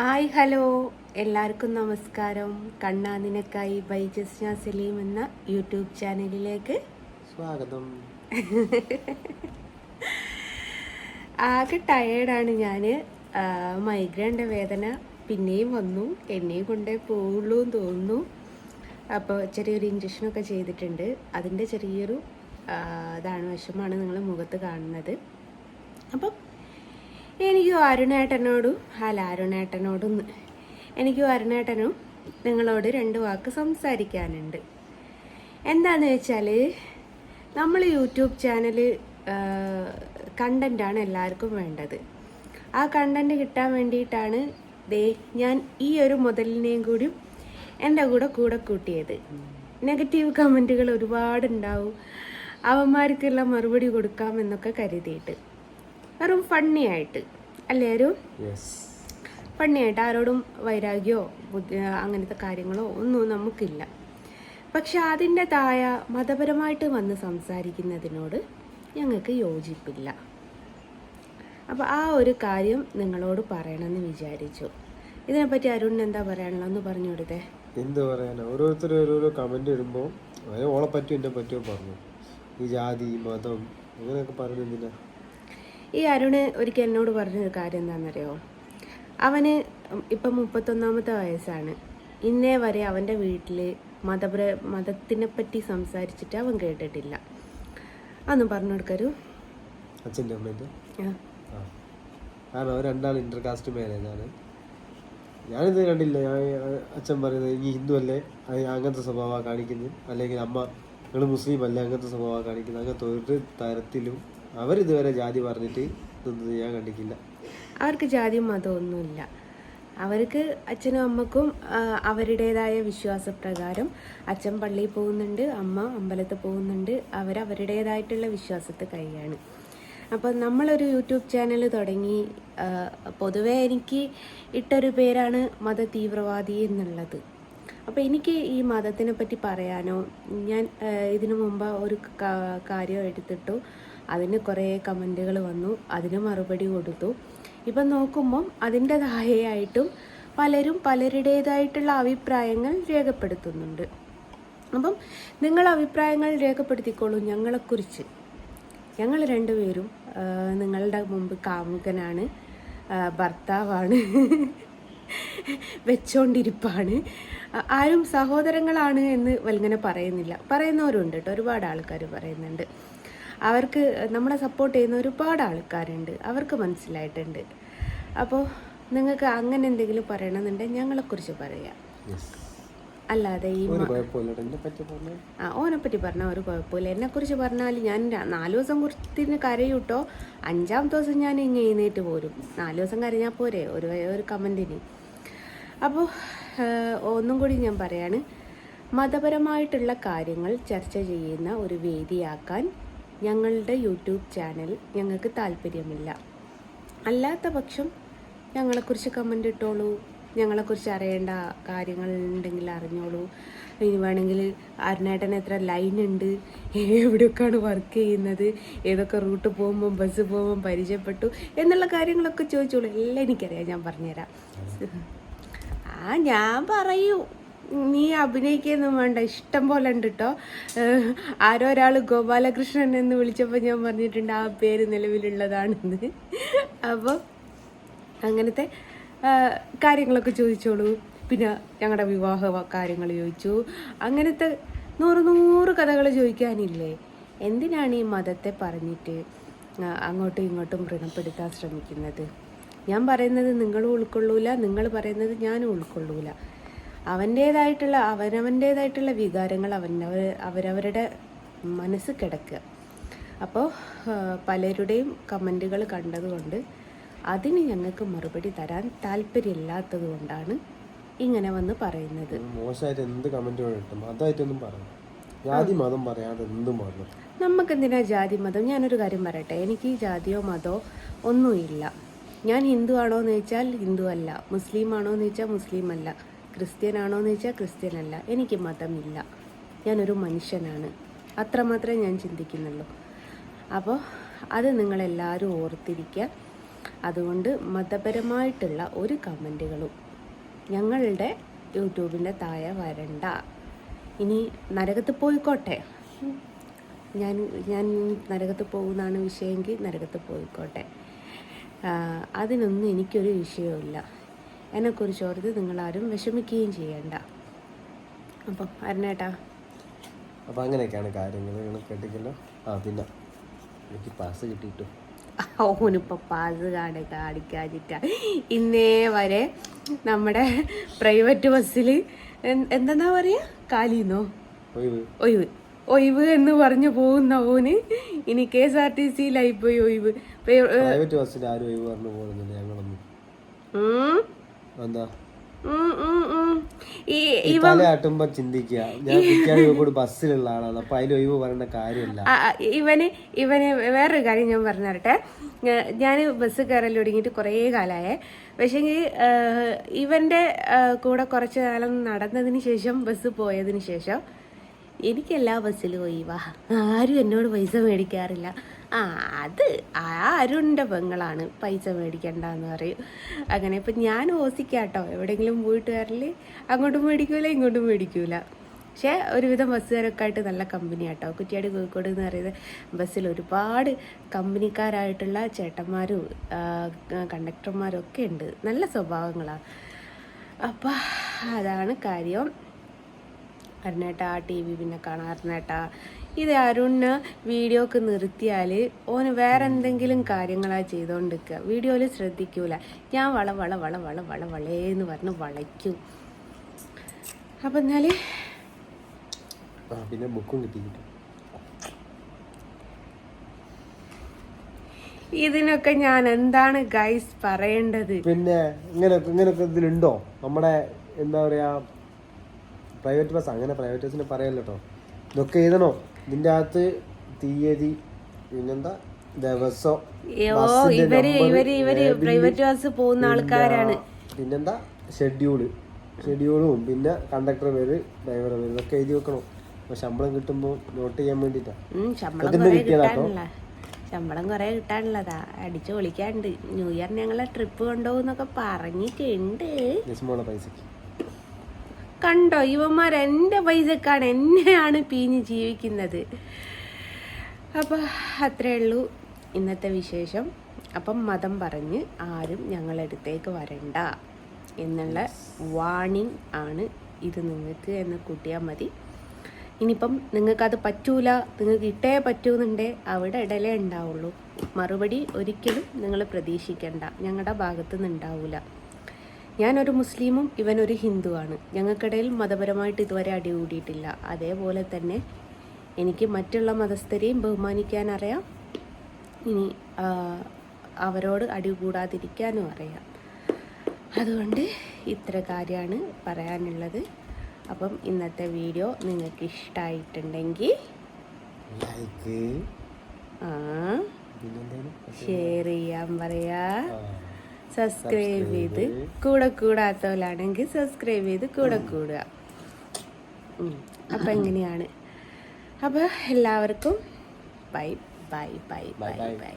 Hi hello. എല്ലാവർക്കും നമസ്കാരം. കണ്ണാ നിനക്കായി ബൈ ജസ്ന സലീം എന്ന യൂട്യൂബ് ചാനലിലേക്ക്. സ്വാഗതം. ആകെ ടയേർഡാണ് ഞാൻ മൈഗ്രൈന്റെ വേദന പിന്നെയും വന്നു. എന്നെയും കൊണ്ടേ പോവുള്ളൂ എന്ന് തോന്നുന്നു. അപ്പോൾ ചെറിയൊരു ഇഞ്ചക്ഷനൊക്കെ ചെയ്തിട്ടുണ്ട്. അതിന്റെ ചെറിയൊരു ഇതാണ് വിഷമാണ് നിങ്ങൾ മുഖത്ത് കാണുന്നത്. അപ്പം എനിക്കും അരുണേട്ടനോടും ഹല അരുണേട്ടനോടും എനിക്ക് അരുണേട്ടനും നിങ്ങളോട് രണ്ട് വാക്ക് സംസാരിക്കാനുണ്ട്. എന്താന്ന് വെച്ചാൽ നമ്മൾ യൂട്യൂബ് ചാനൽ കണ്ടന്റാണ് എല്ലാവർക്കും വേണ്ടത്. ആ കണ്ടന്റ് കിട്ടാൻ വേണ്ടിയിട്ടാണ് ദേ ഞാൻ ഈ ഒരു മുതലിനെയും കൂടി എന്റെ കൂടെ കൂടെ കൂട്ടിയത്. നെഗറ്റീവ് കമന്റുകൾ ഒരുപാടുണ്ടാവും. അവന്മാർക്കുള്ള മറുപടി കൊടുക്കാം എന്നൊക്കെ കരുതിയിട്ട്. വെറും ഫണ്ണി ആയിട്ട്. അല്ലേ ഒരു ഫണ്ണി ആയിട്ട് ആരോടും വൈരാഗ്യോ അങ്ങനത്തെ കാര്യങ്ങളോ ഒന്നും നമുക്കില്ല. പക്ഷെ അതിന്റെ തായ മതപരമായിട്ട് വന്ന് സംസാരിക്കുന്നതിനോട് ഞങ്ങൾക്ക് യോജിപ്പില്ല. അപ്പോൾ ആ ഒരു കാര്യം നിങ്ങളോട് പറയണമെന്ന് വിചാരിച്ചു. ഇതിനെപ്പറ്റി അരുണിന് എന്താ പറയാനുള്ളതെന്ന് പറഞ്ഞു കൊടുത്തേ. എന്ത് പറയാനാ? ഓരോരുത്തർ ഓരോരോ കമന്റ് ഇടുമ്പോൾ അതിന് ഓളെ പറ്റും എന്നെ പറ്റുമോ പറഞ്ഞു. ഈ ജാതി മതം അങ്ങനെയൊക്കെ പറഞ്ഞു എന്തിനാ? ഈ അരുണ് ഒരിക്കൽ എന്നോട് പറഞ്ഞൊരു കാര്യം എന്താണെന്നറിയോ? അവന് ഇപ്പം മുപ്പത്തൊന്നാമത്തെ വയസ്സാണ്. ഇന്നേ വരെ അവന്റെ വീട്ടിൽ മതപര മതത്തിനെ പറ്റി സംസാരിച്ചിട്ട് അവൻ കേട്ടിട്ടില്ല. അന്ന് പറഞ്ഞു കൊടുക്കരു. അച്ഛന്റെ അമ്മേന്റെ? കാരണം അവർ രണ്ടാൾ ഇന്റർ കാസ്റ്റ് മാരേജാണ് ഞാനിത് കണ്ടില്ല. ഞാൻ അച്ഛൻ പറയുന്നത് ഈ ഹിന്ദു അല്ലേ? അങ്ങനത്തെ സ്വഭാവമാണ് കാണിക്കുന്നത്. അല്ലെങ്കിൽ അമ്മ നിങ്ങൾ മുസ്ലിം അല്ലേ? അങ്ങനത്തെ സ്വഭാവമാണ് കാണിക്കുന്നത്. അങ്ങനത്തെ ഒരു തരത്തിലും അവരിതുവരെ ജാതി പറഞ്ഞിട്ട് ഇതൊന്നും ഞാൻ കണ്ടിട്ടില്ല. അവർക്ക് ജാതിയും മതവും ഒന്നുമില്ല അവർക്ക് അച്ഛനും അമ്മക്കും അവരുടേതായ വിശ്വാസപ്രകാരം അച്ഛൻ പള്ളിയിൽ പോകുന്നുണ്ട് അമ്മ അമ്പലത്തിൽ പോകുന്നുണ്ട് അവരവരുടേതായിട്ടുള്ള വിശ്വാസത്തിൽ കഴിയാണ് അപ്പം നമ്മളൊരു യൂട്യൂബ് ചാനൽ തുടങ്ങി പൊതുവേ എനിക്ക് ഇട്ടൊരു പേരാണ് മത തീവ്രവാദി എന്നുള്ളത്. അപ്പോൾ എനിക്ക് ഈ മതത്തിനെ പറ്റി പറയാനോ ഞാൻ ഇതിനു മുമ്പ് ഒരു കാര്യം എടുത്തിട്ടു. അതിന് കുറേ കമന്റുകൾ വന്നു അതിന് മറുപടി കൊടുത്തു. ഇപ്പം നോക്കുമ്പം അതിന്റെതായിട്ടും പലരും പലരുടേതായിട്ടുള്ള അഭിപ്രായങ്ങൾ രേഖപ്പെടുത്തുന്നുണ്ട്. അപ്പം നിങ്ങൾ അഭിപ്രായങ്ങൾ രേഖപ്പെടുത്തിക്കോളൂ ഞങ്ങളെക്കുറിച്ച്. ഞങ്ങൾ രണ്ടുപേരും നിങ്ങളുടെ മുമ്പ് കാമുകനാണ് ഭർത്താവാണ് വെച്ചോണ്ടിരിപ്പാണ്. ആരും സഹോദരങ്ങളാണ് എന്ന് വലിങ്ങനെ പറയുന്നില്ല. പറയുന്നവരുണ്ട് കേട്ടോ ഒരുപാട് ആൾക്കാർ പറയുന്നുണ്ട്. അവർക്ക് നമ്മളെ സപ്പോർട്ട് ചെയ്യുന്ന ഒരുപാട് ആൾക്കാരുണ്ട്. അവർക്ക് മനസ്സിലായിട്ടുണ്ട്. അപ്പോൾ നിങ്ങൾക്ക് അങ്ങനെ എന്തെങ്കിലും പറയണമെന്നുണ്ടെങ്കിൽ ഞങ്ങളെക്കുറിച്ച് പറയാം. അല്ലാതെ ഈ ആ ഓനെപ്പറ്റി പറഞ്ഞാൽ ഒരു കുഴപ്പമില്ല. എന്നെക്കുറിച്ച് പറഞ്ഞാൽ ഞാൻ നാല് ദിവസം കുറച്ചിന് കരയൂട്ടോ. അഞ്ചാം ദിവസം ഞാൻ ഇങ്ങനെ എഴുന്നേറ്റ് പോരും. നാല് ദിവസം കരഞ്ഞാൽ പോരെ? ഒരു ഒരു കമന്റിന് അപ്പോൾ ഒന്നും കൂടി ഞാൻ പറയാണ്. മതപരമായിട്ടുള്ള കാര്യങ്ങൾ ചർച്ച ചെയ്യുന്ന ഒരു വേദിയാക്കാൻ ഞങ്ങളുടെ യൂട്യൂബ് ചാനൽ ഞങ്ങൾക്ക് താല്പര്യമില്ല. അല്ലാത്ത പക്ഷം ഞങ്ങളെക്കുറിച്ച് കമന്റ് ഇട്ടോളൂ. ഞങ്ങളെക്കുറിച്ച് അറിയേണ്ട കാര്യങ്ങൾ ഉണ്ടെങ്കിൽ അറിഞ്ഞോളൂ. ഇനി വേണമെങ്കിൽ അരുണേട്ടൻ എത്ര ലൈൻ ഉണ്ട്? എവിടെയൊക്കെയാണ് വർക്ക് ചെയ്യുന്നത്? ഏതൊക്കെ റൂട്ട് പോകുമ്പോൾ ബസ് പോകുമ്പോൾ പരിചയപ്പെട്ടു? എന്നുള്ള കാര്യങ്ങളൊക്കെ ചോദിച്ചോളൂ. എല്ലാം എനിക്കറിയാം. ഞാൻ പറഞ്ഞുതരാം. ആ ഞാൻ പറയൂ. അഭിനയിക്കൊന്നും വേണ്ട. ഇഷ്ടം പോലെ ഉണ്ട് കേട്ടോ ആരോ ഒരാൾ ഗോപാലകൃഷ്ണൻ എന്ന് വിളിച്ചപ്പോൾ ഞാൻ പറഞ്ഞിട്ടുണ്ട് ആ പേര് നിലവിലുള്ളതാണെന്ന്. അപ്പോൾ അങ്ങനത്തെ കാര്യങ്ങളൊക്കെ ചോദിച്ചോളൂ. പിന്നെ ഞങ്ങളുടെ വിവാഹ കാര്യങ്ങൾ ചോദിച്ചു. അങ്ങനത്തെ നൂറ് നൂറ് കഥകൾ ചോദിക്കാനില്ലേ? എന്തിനാണ് ഈ മതത്തെ പറഞ്ഞിട്ട് അങ്ങോട്ടും ഇങ്ങോട്ടും വ്രണപ്പെടുത്താൻ ശ്രമിക്കുന്നത്? ഞാൻ പറയുന്നത് നിങ്ങളും ഉൾക്കൊള്ളൂല നിങ്ങൾ പറയുന്നത് ഞാനും ഉൾക്കൊള്ളൂല. അവന്റേതായിട്ടുള്ള അവനവന്റേതായിട്ടുള്ള വികാരങ്ങൾ അവനവർ അവരവരുടെ മനസ്സ് കിടക്കുക. അപ്പോൾ പലരുടെയും കമന്റുകൾ കണ്ടതുകൊണ്ട് അതിന് ഞങ്ങൾക്ക് മറുപടി തരാൻ താല്പര്യമില്ലാത്തത് കൊണ്ടാണ് ഇങ്ങനെ വന്ന് പറയുന്നത്. മോശമായിട്ട് എന്ത് കിട്ടും അതായിട്ടൊന്നും പറയാം ജാതി മതം പറയാതെ എന്തും പറഞ്ഞു നമുക്കെന്തിനാ ജാതി മതം? ഞാനൊരു കാര്യം പറയട്ടെ. എനിക്ക് ജാതിയോ മതമോ ഒന്നുമില്ല. ഞാൻ ഹിന്ദു ആണോ എന്ന് ചോദിച്ചാൽ ഹിന്ദു അല്ല. മുസ്ലിം ആണോ എന്ന് ചോദിച്ചാൽ മുസ്ലിം അല്ല. ക്രിസ്ത്യൻ ആണോ എന്ന് ചോദിച്ചാൽ ക്രിസ്ത്യൻ അല്ല എനിക്ക് മതമില്ല. ഞാനൊരു മനുഷ്യനാണ്. അത്രമാത്രമേ ഞാൻ ചിന്തിക്കുന്നുള്ളൂ. അപ്പോൾ അത് നിങ്ങളെല്ലാവരും ഓർത്തിരിക്കുക. അതുകൊണ്ട് മതപരമായിട്ടുള്ള ഒരു കമന്റുകളും ഞങ്ങളുടെ യൂട്യൂബിന്റെ താഴെ വരണ്ട. ഇനി നരകത്ത് പോയിക്കോട്ടെ. ഞാൻ ഞാൻ നരകത്ത് പോകുന്നതാണ് വിഷയമെങ്കിൽ നരകത്ത് പോയിക്കോട്ടെ. അതിനൊന്നും എനിക്കൊരു വിഷയമില്ല എന്നെക്കുറിച്ച് ഓർത്ത് നിങ്ങളാരും വിഷമിക്കുകയും ചെയ്യണ്ട. അപ്പം അരണേട്ടാ. അപ്പം അങ്ങനെയൊക്കെയാണ് കാര്യങ്ങൾ. കേട്ടിക്കല്ലോ ആ പിന്നെ. എനിക്ക് പാസ് കിട്ടിയിട്ടു. ഓനിപ്പോൾ പാസ് കാട് കാണിക്കാതിട്ട ഇന്നേ വരെ നമ്മുടെ പ്രൈവറ്റ് ബസ്സിൽ എന്തെന്നാ പറയുക കാലിന്നോ? ഒഴിവ്. ഒഴിവ്. എന്ന് പറഞ്ഞു പോകുന്ന ഓന് ഇനി കെ എസ് ആർ ടി സിയിലായി പോയി ഒഴിവ്. പ്രൈവറ്റ് ബസ്സിൽ ആരും ഒഴിവ് പറഞ്ഞു പോകുന്നില്ല ഞങ്ങളൊന്നും. എന്താ? തലയാട്ടുമ്പോ ചിന്തിക്കുക. ഞാൻ കുറ്റിയാടി കൂടി ബസ്സിലുള്ള ആളാണ്. അപ്പൊ അതിൽ ഒഴിവ് പറയേണ്ട കാര്യമില്ല. ആ, ആ, ഇവന് ഇവന് വേറൊരു കാര്യം ഞാൻ പറഞ്ഞു തരട്ടെ ഞാൻ ബസ് കയറൽ തുടങ്ങിയിട്ട് കുറേ കാലായേ. പക്ഷേങ്കിൽ ഇവന്റെ കൂടെ കുറച്ച് കാലം നടന്നതിന് ശേഷം ബസ് പോയതിന് ശേഷം എനിക്കെല്ലാ ബസ്സിലും ഒഴിവാ. ആരും എന്നോട് പൈസ മേടിക്കാറില്ല. ആ അത് ആ അരുണിന്റെ പെങ്ങളാണ്. പൈസ മേടിക്കണ്ടെന്ന് പറയും. അങ്ങനെ ഇപ്പം ഞാൻ ഓസിക്കാട്ടോ. എവിടെയെങ്കിലും പോയിട്ട് വരൽ അങ്ങോട്ടും മേടിക്കൂല ഇങ്ങോട്ടും മേടിക്കൂല. പക്ഷേ ഒരുവിധം ബസ്സുകാരൊക്കെ ആയിട്ട് നല്ല കമ്പനി ആട്ടോ. കുറ്റിയാടി കോഴിക്കോട് എന്ന് പറയുന്നത് ബസ്സിൽ ഒരുപാട് കമ്പനിക്കാരായിട്ടുള്ള ചേട്ടന്മാരും കണ്ടക്ടർമാരും ഒക്കെ ഉണ്ട്. നല്ല സ്വഭാവങ്ങളാണ് അപ്പോൾ അതാണ് കാര്യം. അരുണേട്ടാ ടി വി പിന്നെ കാണാം. ഇത് അരുണ് വീഡിയോക്ക് നിർത്തിയാൽ ഓന് വേറെ എന്തെങ്കിലും കാര്യങ്ങളാ ചെയ്തുകൊണ്ടിരിക്കുക വീഡിയോയിൽ ശ്രദ്ധിക്കൂല. ഞാൻ വള വള വള വള വള വളേന്ന് പറഞ്ഞ് വളയ്ക്കും. അപ്പം എന്നാൽ പിന്നെ ബുക്കും ഇതിനൊക്കെ ഞാൻ എന്താണ് ഗൈസ് പറയേണ്ടത്? പിന്നെ ഇങ്ങനെ ഇങ്ങനൊക്കെ ഇതിലുണ്ടോ? നമ്മുടെ എന്താ പറയാ പ്രൈവറ്റ് ബസ് അങ്ങനെ പ്രൈവറ്റ് ബസ്സിന് പറയല്ലോ ഇതൊക്കെ എഴുതണോ? ഇതിന്റെ അകത്ത് തീയതി പിന്നെന്താ? ദിവസം ഇവർ ഇവർ ഇവർ പ്രൈവറ്റ് ബസ് പോകുന്ന ആൾക്കാരാണ്. പിന്നെ- പിന്നെന്താ? ഷെഡ്യൂൾ. ഷെഡ്യൂളും പിന്നെ കണ്ടക്ടർ പേര് ഡ്രൈവർ പേര് ഇതൊക്കെ എഴുതി വെക്കണം? അപ്പൊ ശമ്പളം കിട്ടുമ്പോ നോട്ട് ചെയ്യാൻ വേണ്ടിട്ടാ. ഉം, ശമ്പളം കുറെ കിട്ടാനുള്ളതാ അടിച്ചു പൊളിക്കാണ്ട്. ന്യൂ ഇയർ ഞങ്ങളെ ട്രിപ്പ് കൊണ്ടുപോകുന്നൊക്കെ പറഞ്ഞിട്ടുണ്ട്. പൈസക്ക്. കണ്ടോ ഇവന്മാർ എന്റെ പൈസക്കാണ് എന്നെയാണ് പീഞ്ഞ് ജീവിക്കുന്നത്. അപ്പോൾ അത്രേ ഉള്ളൂ ഇന്നത്തെ വിശേഷം. അപ്പം മതം പറഞ്ഞ് ആരും ഞങ്ങളടുത്തേക്ക് വരണ്ട എന്നുള്ള വാണിംഗ് ആണ് ഇത് നിങ്ങൾക്ക് എന്ന് കൂട്ടിയാൽ മതി. ഇനിയിപ്പം നിങ്ങൾക്കത് പറ്റൂല നിങ്ങൾക്ക് ഇട്ടേ പറ്റൂന്നുണ്ടേ അവിടെ ഇടലേ ഉണ്ടാവുള്ളൂ. മറുപടി ഒരിക്കലും നിങ്ങൾ പ്രതീക്ഷിക്കേണ്ട. ഞങ്ങളുടെ ഭാഗത്തു നിന്ന് ഉണ്ടാവില്ല ഞാനൊരു മുസ്ലിമും ഇവനൊരു ഹിന്ദുവാണ്. ഞങ്ങൾക്കിടയിൽ മതപരമായിട്ട് ഇതുവരെ അടികൂടിയിട്ടില്ല അതേപോലെ തന്നെ എനിക്ക് മറ്റുള്ള മതസ്ഥരെയും ബഹുമാനിക്കാൻ അറിയാം. ഇനി അവരോട് അടികൂടാതിരിക്കാനും അറിയാം. അതുകൊണ്ട് ഇത്ര കാര്യമാണ് പറയാനുള്ളത്. അപ്പം ഇന്നത്തെ വീഡിയോ നിങ്ങൾക്ക് ഇഷ്ടമായിട്ടുണ്ടെങ്കിൽ ലൈക്ക് ആ ഷെയർ ചെയ്യാൻ പറയാ. സബ്സ്ക്രൈബ് ചെയ്ത് കൂടെ കൂടാത്തവരാണെങ്കിൽ സബ്സ്ക്രൈബ് ചെയ്ത് കൂടെ കൂടുക. അപ്പം എങ്ങനെയാണ് അപ്പോൾ എല്ലാവർക്കും bye bye bye bye. Bye